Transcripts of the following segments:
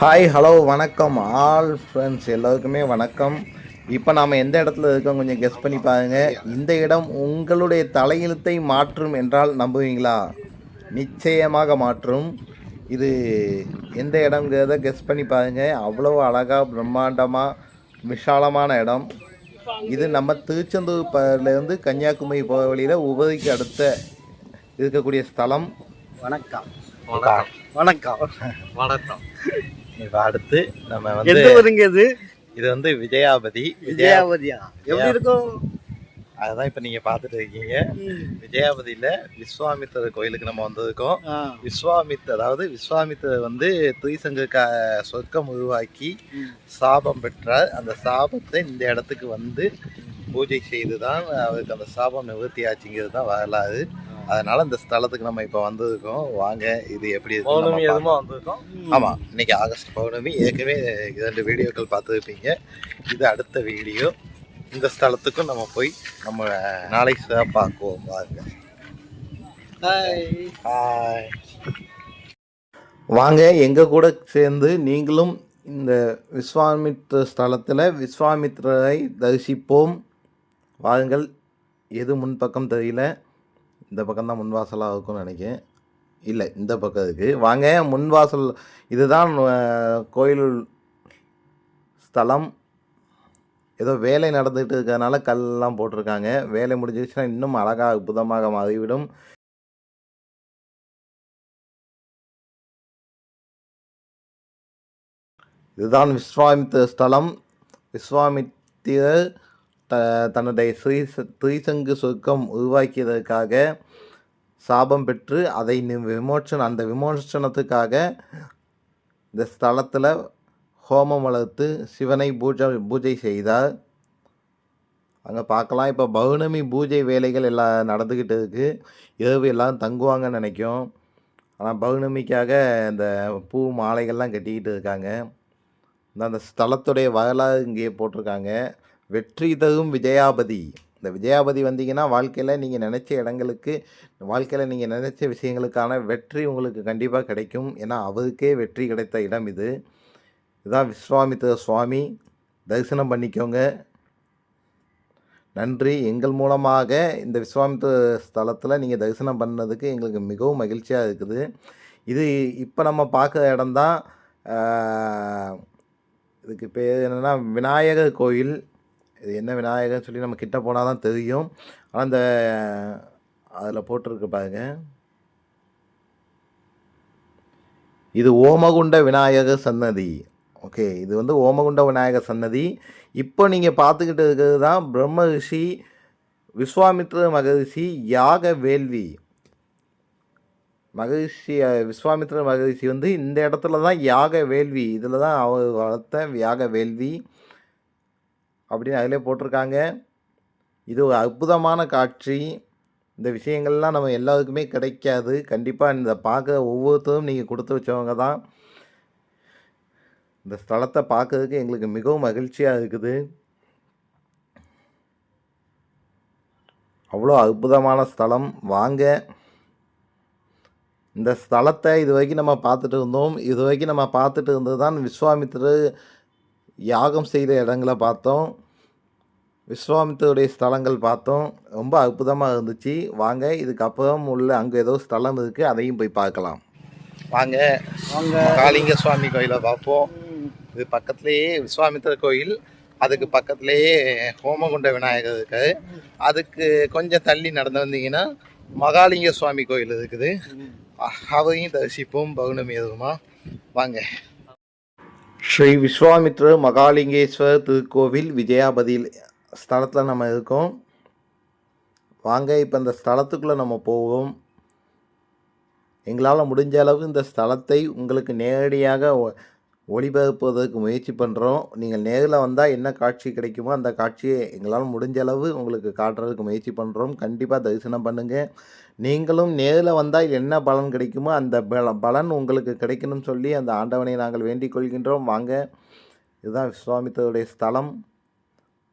Hi hello வணக்கம். All friends எல்லாருக்குமே வணக்கம். இப்போ நாம் எந்த இடத்துல இருக்கோம் கொஞ்சம் கெஸ் பண்ணி பாருங்க. இந்த இடம் உங்களுடைய தலையெழுத்தை மாற்றும் என்றால் நம்புவீங்களா? நிச்சயமாக மாற்றும். இது எந்த இடம்ங்கிறத கெஸ் பண்ணி பாருங்க. அவ்வளோ அழகாக பிரம்மாண்டமாக விசாலமான இடம். இது நம்ம திருச்செந்தூர் ப- கன்னியாகுமரி போகிற வழியில் உபரிக்கு அடுத்த இருக்கக்கூடிய ஸ்தலம். வணக்கம். வணக்கம். வணக்கம். இப்போ அடுத்து நம்ம எந்த வந்து ஊருங்க இது? இது வந்து விஜயாபதி. விஜயா விஜயாவதியா எப்படி இருக்கும்? அதுதான் இப்போ நீங்கள் பார்த்துட்டு இருக்கீங்க. விஜயாபதியில் விஸ்வாமித்திரர் கோயிலுக்கு நம்ம வந்திருக்கோம். விஸ்வாமித் அதாவது விஸ்வாமித்திரர் வந்து துய்சங்க க சொர்க்கம் உருவாக்கி. சாபம் பெற்றார். அந்த சாபத்தை இந்த இடத்துக்கு வந்து பூஜை செய்து தான் அவருக்கு அந்த சாபம் நிவர்த்தி ஆச்சுங்கிறது தான் வரலாறு. அதனால இந்த ஸ்தலத்துக்கு நம்ம இப்போ வந்திருக்கோம். வாங்க இது எப்படி பார்க்கலாம். வந்திருக்கோம். ஆமாம் இன்னைக்கு ஆகஸ்ட் பௌர்ணமி. ஏற்கனவே இரண்டு வீடியோக்கள் பார்த்துருப்பீங்க. இது அடுத்த வீடியோ. இந்த ஸ்தலத்துக்கும் நம்ம போய் நம்ம நாளை சிறப்பாக்குவோம் வாங்க ஹாய் வாங்க எங்கள் கூட சேர்ந்து நீங்களும் இந்த விஸ்வாமித்ர ஸ்தலத்தில் விஸ்வாமித்ரரை தரிசிப்போம். வாருங்கள் எது முன்பக்கம் தெரியல. இந்த பக்கம் தான் முன்வாசலாக இருக்கும்னு நினைக்கிறேன். இல்லை இந்த பக்கம் இருக்குது வாங்க முன்வாசல் இதுதான் கோயில் ஸ்தலம். ஏதோ வேலை நடந்துகிட்டு இருக்கிறதுனால கல்லாம் போட்டிருக்காங்க. வேலை முடிஞ்சிருச்சுன்னா இன்னும் அழகாக அற்புதமாக மாறிவிடும். இதுதான் விஸ்வாமித்திர ஸ்தலம். விஸ்வாமித்திரர் த தன்னுடைய ஸ்ரீ ஸ்ரீசங்கு சொர்க்கம் உருவாக்கியதற்காக சாபம் பெற்று அதை நி- விமோச்சனம் அந்த விமோசனத்துக்காக இந்த ஸ்தலத்தில் ஹோமம் வளர்த்து சிவனை பூஜை பூஜை செய்தார். அங்கே பார்க்கலாம். இப்போ பௌர்ணமி பூஜை வேலைகள் எல்லாம் நடந்துக்கிட்டு இருக்குது இரவு எல்லாம் தங்குவாங்கன்னு நினைக்கும். ஆனால் பௌர்ணமிக்காக இந்த பூ மாலைகள்லாம் கட்டிக்கிட்டு இருக்காங்க. இந்த அந்த ஸ்தலத்துடைய வரலாறு இங்கேயே போட்டிருக்காங்க. வெற்றி தரும் விஜயாபதி. இந்த விஜயாபதி வந்தீங்கன்னா வாழ்க்கையில் நீங்கள் நினச்ச இடங்களுக்கு வாழ்க்கையில் நீங்கள் நினச்ச விஷயங்களுக்கான வெற்றி உங்களுக்கு கண்டிப்பாக கிடைக்கும். ஏன்னா அவருக்கே வெற்றி கிடைத்த இடம் இது. இதுதான் விஸ்வாமித்திர சுவாமி. தரிசனம் பண்ணிக்கோங்க. நன்றி. எங்கள் மூலமாக இந்த விஸ்வாமித்திர ஸ்தலத்தில் நீங்கள் தரிசனம் பண்ணதுக்கு எங்களுக்கு மிகவும் மகிழ்ச்சியாக இருக்குது. இது இப்போ நம்ம பார்க்குற இடம்தான் இதுக்கு பேர் என்னென்னா விநாயகர் கோயில். இது என்ன விநாயகர்னு சொல்லி நம்ம கிட்ட போனால் தான் தெரியும். ஆனால் அந்த அதில் போட்டிருக்கு பாருங்க. இது ஓமகுண்ட விநாயகர் சன்னதி. ஓகே இது வந்து ஓமகுண்ட விநாயகர் சன்னதி. இப்போ நீங்கள் பார்த்துக்கிட்டு இருக்கிறது தான் பிரம்ம ரிஷி விஸ்வாமித்ர மகரிஷி யாக வேள்வி. மகரிஷி விஸ்வாமித்ர மகரிஷி வந்து இந்த இடத்துல தான் யாக வேள்வி. இதில் தான் அவர் வளர்த்த யாக வேள்வி. அப்படின்னு அதிலே போட்டிருக்காங்க. இது ஒரு அற்புதமான காட்சி. இந்த விஷயங்கள்லாம் நம்ம எல்லாருக்குமே கிடைக்காது. கண்டிப்பாக இந்த பார்க்குற ஒவ்வொருத்தரும் நீங்கள் கொடுத்து வச்சவங்க தான். இந்த ஸ்தலத்தை பார்க்கறதுக்கு எங்களுக்கு மிகவும் மகிழ்ச்சியாக இருக்குது. அவ்வளோ அற்புதமான ஸ்தலம். வாங்க. இந்த ஸ்தலத்தை இது வரைக்கும் நம்ம பார்த்துட்டு இருந்தோம். இது வரைக்கும் நம்ம பார்த்துட்டு இருந்தது தான் விஸ்வாமித்திரர் யாகம் செய்த இடங்களை பார்த்தோம். விஸ்வாமித்தருடைய ஸ்தலங்கள் பார்த்தோம். ரொம்ப அற்புதமாக இருந்துச்சு. வாங்க இதுக்கப்புறம் உள்ள அங்கே ஏதோ ஸ்தலம் இருக்குது அதையும் போய் பார்க்கலாம். வாங்க வாங்க. காளிங்க சுவாமி கோயிலை பார்ப்போம். இது பக்கத்துலேயே விஸ்வாமித்திரர் கோயில் அதுக்கு பக்கத்துலேயே ஹோமகுண்ட விநாயகர் இருக்கு. அதுக்கு கொஞ்சம் தள்ளி நடந்து வந்தீங்கன்னா மகாலிங்க சுவாமி கோயில் இருக்குது. அ- அதையும் தரிசிப்போம் பௌர்ணமி எதுவுமா. வாங்க. ஸ்ரீ விஸ்வாமித்ர மகாலிங்கேஸ்வரர் திருக்கோவில் விஜயாபதியில் ஸ்தலத்தில் நம்ம இருக்கோம். வாங்க இப்போ இந்த ஸ்தலத்துக்குள்ளே நம்ம போவோம். எங்களால் முடிஞ்ச அளவு இந்த ஸ்தலத்தை உங்களுக்கு நேரடியாக ஒளிபரப்புவதற்கு முயற்சி பண்ணுறோம் நீங்கள் நேரில் வந்தால் என்ன காட்சி கிடைக்குமோ அந்த காட்சியை எங்களால் முடிஞ்ச அளவு உங்களுக்கு காட்டுறதுக்கு முயற்சி பண்ணுறோம் கண்டிப்பாக தரிசனம் பண்ணுங்கள் நீங்களும் நேரில் வந்தால் என்ன பலன் கிடைக்குமோ அந்த பல- பலன் உங்களுக்கு கிடைக்கணும்னு சொல்லி அந்த ஆண்டவனை நாங்கள் வேண்டிக் கொள்கின்றோம். வாங்க. இதுதான் விஸ்வாமித்தருடைய ஸ்தலம்.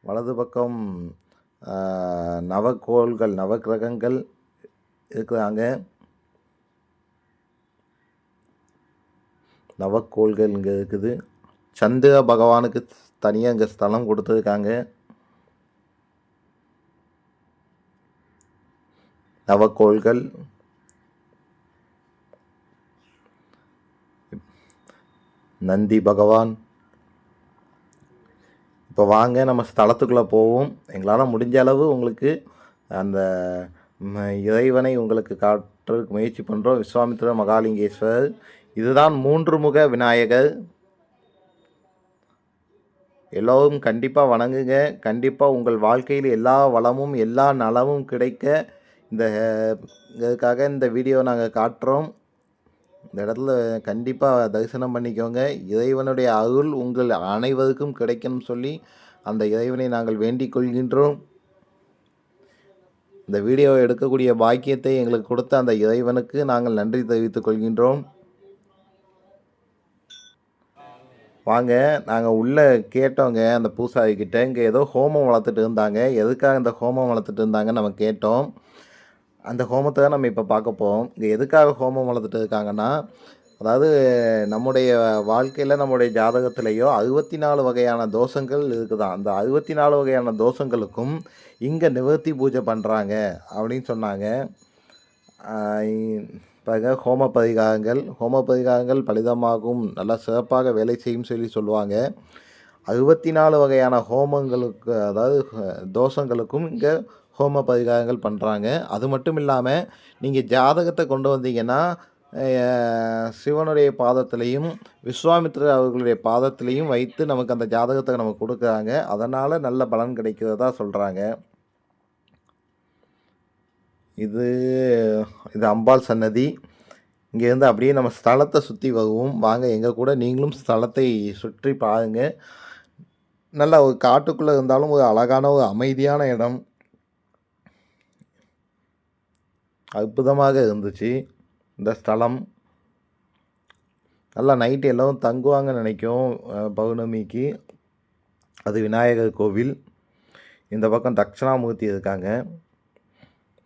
வலது பக்கம் நவக்கோள்கள் நவக்கிரகங்கள் இருக்கிறாங்க நவக்கோள்கள் இங்கே இருக்குது சந்திர பகவானுக்கு தனியாக இங்கே ஸ்தலம் கொடுத்துருக்காங்க. நவக்கோள்கள். நந்தி பகவான். இப்போ வாங்க நம்ம ஸ்தலத்துக்குள்ளே போவோம். எங்களால் முடிஞ்ச அளவு உங்களுக்கு அந்த இறைவனை உங்களுக்கு காட்டுறதுக்கு முயற்சி பண்ணுறோம் விஸ்வாமித்திர மகாலிங்கேஸ்வரர் இதுதான் மூன்று முக விநாயகர். எல்லோரும் கண்டிப்பாக வணங்குங்க. கண்டிப்பாக உங்கள் வாழ்க்கையில் எல்லா வளமும் எல்லா நலமும் கிடைக்க இந்த இதுக்காக இந்த வீடியோ நாங்கள் காட்டுறோம். இந்த இடத்துல கண்டிப்பாக தரிசனம் பண்ணிக்கோங்க. இறைவனுடைய அருள் உங்கள் அனைவருக்கும் கிடைக்கணும்னு சொல்லி அந்த இறைவனை நாங்கள் வேண்டிக் கொள்கின்றோம். இந்த வீடியோவை எடுக்கக்கூடிய பாக்கியத்தை எங்களுக்கு கொடுத்த அந்த இறைவனுக்கு நாங்கள் நன்றி தெரிவித்துக் கொள்கின்றோம். வாங்க நாங்கள் உள்ளே கேட்டோங்க அந்த பூசாரிக்கிட்ட இங்கே ஏதோ ஹோமம் வளர்த்துட்டு இருந்தாங்க. எதுக்காக இந்த ஹோமம் வளர்த்துட்டு இருந்தாங்கன்னு நம்ம கேட்டோம். அந்த ஹோமத்தை தான் நம்ம இப்போ பார்க்க போகிறோம் இங்கே எதுக்காக ஹோமம் வளர்த்துட்டு இருக்காங்கன்னா அதாவது நம்முடைய வாழ்க்கையில் நம்முடைய ஜாதகத்திலேயோ அறுபத்தி நாலு வகையான தோஷங்கள் இருக்குதான். அந்த அறுபத்தி நாலு வகையான தோஷங்களுக்கும் இங்கே நிவர்த்தி பூஜை பண்ணுறாங்க அப்படின்னு சொன்னாங்க. பாருங்க ஹோம பரிகாரங்கள் ஹோம பரிகாரங்கள் பலிதமாகும் நல்லா சிறப்பாக வேலை செய்யும் சொல்லி சொல்லுவாங்க. அறுபத்தி நாலு வகையான ஹோமங்களுக்கு அதாவது தோஷங்களுக்கும் இங்கே ஹோம பரிகாரங்கள் பண்ணுறாங்க அது மட்டும் இல்லாமல் நீங்கள் ஜாதகத்தை கொண்டு வந்தீங்கன்னா சிவனுடைய பாதத்திலையும் விஸ்வாமித்ரர் அவர்களுடைய பாதத்திலையும் வைத்து நமக்கு அந்த ஜாதகத்தை நமக்கு கொடுக்குறாங்க. அதனால் நல்ல பலன் கிடைக்கிறதா சொல்கிறாங்க இது இது அம்பாள் சன்னதி. இங்கேருந்து அப்படியே நம்ம ஸ்தலத்தை சுற்றி வருவோம். வாங்க எங்கள் கூட நீங்களும் ஸ்தலத்தை சுற்றி பாருங்கள் நல்ல ஒரு காட்டுக்குள்ளே இருந்தாலும் ஒரு அழகான ஒரு அமைதியான இடம். அற்புதமாக இருந்துச்சு இந்த ஸ்தலம். நல்லா நைட்டு எல்லோரும் தங்குவாங்கன்னு நினைக்கும் பௌர்ணமிக்கு. அது விநாயகர் கோவில். இந்த பக்கம் தட்சிணாமூர்த்தி இருக்காங்க.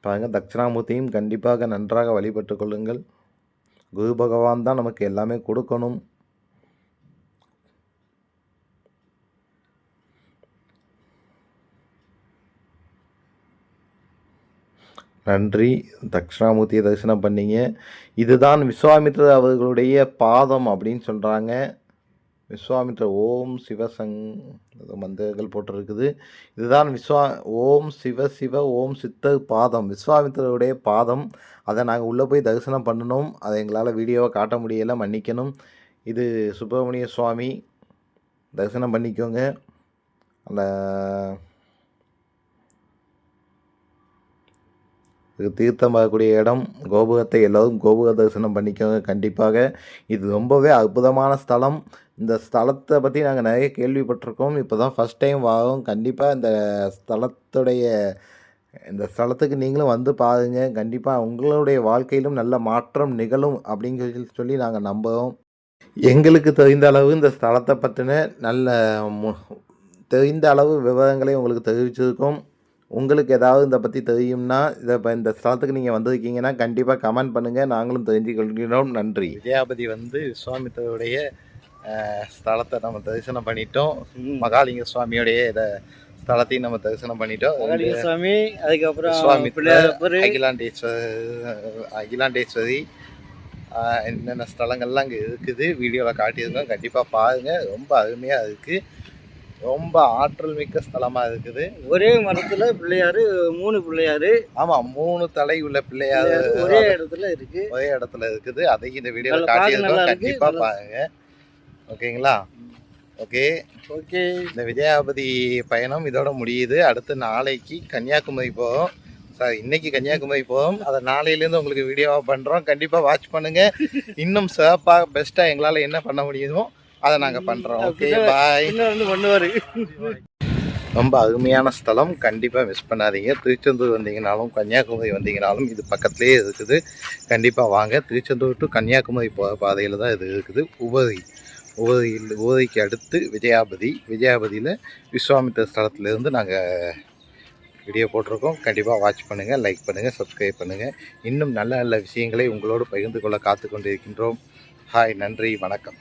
பாருங்கள் தட்சிணாமூர்த்தியும் கண்டிப்பாக நன்றாக வழிபட்டு கொள்ளுங்கள். குரு பகவான் தான் நமக்கு எல்லாமே கொடுக்கணும். நன்றி. தட்சிணாமூர்த்தியை தரிசனம் பண்ணிங்க. இதுதான் விஸ்வாமித்ரர் அவர்களுடைய பாதம் அப்படின்னு சொல்கிறாங்க விஸ்வாமித்ர ஓம் சிவசங் மந்திரங்கள் போட்டிருக்குது. இதுதான் விஸ்வா ஓம் சிவ சிவ ஓம் சித்த பாதம். விஸ்வாமித்திரருடைய பாதம். அதை நாங்கள் உள்ளே போய் தரிசனம் பண்ணணும். அதை எங்களால் வீடியோவை காட்ட முடியலை. மன்னிக்கணும். இது சுப்பிரமணிய சுவாமி. தரிசனம் பண்ணிக்கோங்க. அந்த இது தீர்த்தம் வரக்கூடிய இடம் கோபுரத்தை எல்லோரும் கோபுர தரிசனம் பண்ணிக்கோங்க கண்டிப்பாக. இது ரொம்பவே அற்புதமான ஸ்தலம். இந்த ஸ்தலத்தை பற்றி நாங்கள் நிறைய கேள்விப்பட்டிருக்கோம். இப்போ தான் ஃபஸ்ட் டைம் வரோம். கண்டிப்பாக இந்த ஸ்தலத்துடைய இந்த ஸ்தலத்துக்கு நீங்களும் வந்து பாருங்க. கண்டிப்பாக உங்களுடைய வாழ்க்கையிலும் நல்ல மாற்றம் நிகழும் அப்படிங்கிறது சொல்லி நாங்கள் நம்புகிறோம் எங்களுக்கு தெரிந்த அளவு இந்த ஸ்தலத்தை பற்றின நல்ல மு- தெரிந்த அளவு விவரங்களை உங்களுக்கு தெரிவிச்சிருக்கோம். உங்களுக்கு ஏதாவது இதை பற்றி தெரியும்னா இதை இப்போ இந்த ஸ்தலத்துக்கு நீங்கள் வந்திருக்கீங்கன்னா கண்டிப்பாக கமெண்ட் பண்ணுங்கள் நாங்களும் தெரிஞ்சு கொள்கிறோம் நன்றி. விஜயாபதி வந்து விஸ்வாமித்தருடைய ஸ்தலத்தை நம்ம தரிசனம் பண்ணிட்டோம். மகாலிங்க சுவாமியோடைய இதை ஸ்தலத்தையும் நம்ம தரிசனம் பண்ணிட்டோம். சுவாமி அதுக்கப்புறம் அகிலாண்டேஸ்வரர் அகிலாண்டேஸ்வரி ஆஹ் என்னென்ன ஸ்தலங்கள்லாம் அங்கே இருக்குது வீடியோவில் காட்டியிருக்கோம். கண்டிப்பாக பாருங்கள் ரொம்ப அருமையாக இருக்குது ரொம்ப ஆற்றல் மிக்க ஸ்தலமாக இருக்குது. ஒரே மரத்துல பிள்ளையாரு மூணு பிள்ளையாரு. ஆமாம் மூணு தலை உள்ள பிள்ளையார். ஒரே இடத்துல இருக்கு. ஒரே இடத்துல இருக்குது. அதையும் இந்த வீடியோவில் காட்டியிருக்கோம். கண்டிப்பாக பாருங்க. ஓகேங்களா? ஓகே. ஓகே. இந்த விஜயாபதி பயணம் இதோட முடியுது. அடுத்து நாளைக்கு கன்னியாகுமரி போவோம். சார் இன்னைக்கு கன்னியாகுமரி போவோம். அதை நாளையிலேருந்து உங்களுக்கு வீடியோவாக பண்ணுறோம் கண்டிப்பாக வாட்ச் பண்ணுங்கள் இன்னும் சிறப்பாக பெஸ்ட்டாக எங்களால் என்ன பண்ண முடியுமோ அதை நாங்கள் பண்ணுறோம் ஓகே பாய் பண்ணுவாரு ரொம்ப அருமையான ஸ்தலம். கண்டிப்பாக மிஸ் பண்ணாதீங்க. திருச்செந்தூர் வந்தீங்கனாலும் கன்னியாகுமரி வந்தீங்கனாலும் இது பக்கத்துலேயே இருக்குது. கண்டிப்பாக வாங்க. திருச்செந்தூர் டு கன்னியாகுமரி போகிற பாதையில் தான் இது இருக்குது. உபரி உபரியில் உபரிக்கு அடுத்து விஜயாபதி. விஜயாபதியில் விஸ்வாமித்திர ஸ்தலத்திலேருந்து நாங்கள் வீடியோ போட்டிருக்கோம். கண்டிப்பாக வாட்ச் பண்ணுங்கள் லைக் பண்ணுங்கள் சப்ஸ்கிரைப் பண்ணுங்கள் இன்னும் நல்ல நல்ல விஷயங்களை உங்களோடு பகிர்ந்து கொள்ள காத்து கொண்டிருக்கின்றோம் ஹாய் நன்றி வணக்கம்.